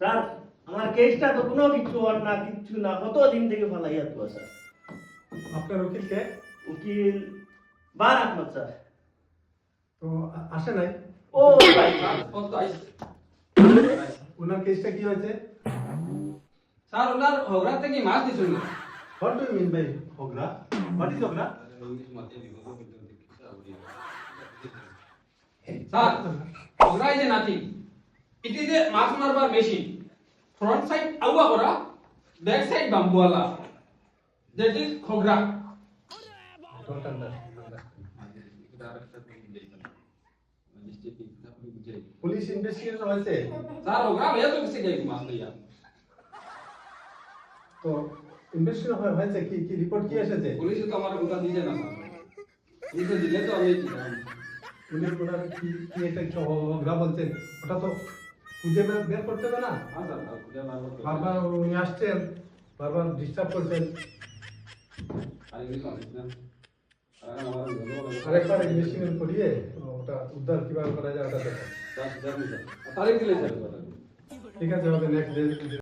Sir আমার কেসটা তো কোনো কিছু আর না কিচ্ছু না কত দিন থেকে ফালাইয়া তো স্যার আপনার উকিলকে উকিল বার আহমদ স্যার। তো আসে নাই? ও ভাই ওনার কেসটা কি হয়েছে? স্যার ওনার হগরা থেকে মাছ দিছিল না what do mean by hogra? What is hogra? Sir hogra is nothing it is a মাছ মারবার মেশিন। ফ্রন্ট সাইড আউয়া করা back side বাম্বুয়ালা that is don't police investigation হয়েছে? স্যার তো কিসে গই মাছ তো ইনভেস্টিগেশন হয়েছে কি কি রিপোর্ট কি এসেছে? পুলিশ তো আমার কথা দিছে না। পুলিশ দিলে তো আমি কি জানি ওনার কি কি এটা কি বলছেন ওটা তো খুঁজে বের করতে হবে না হ্যাঁ উনি আসছেন বারবার ডিস্টার্ব করছেন আরেকবার করিয়ে ওটা উদ্ধার করা যায় ওটা ঠিক আছে নেক্সট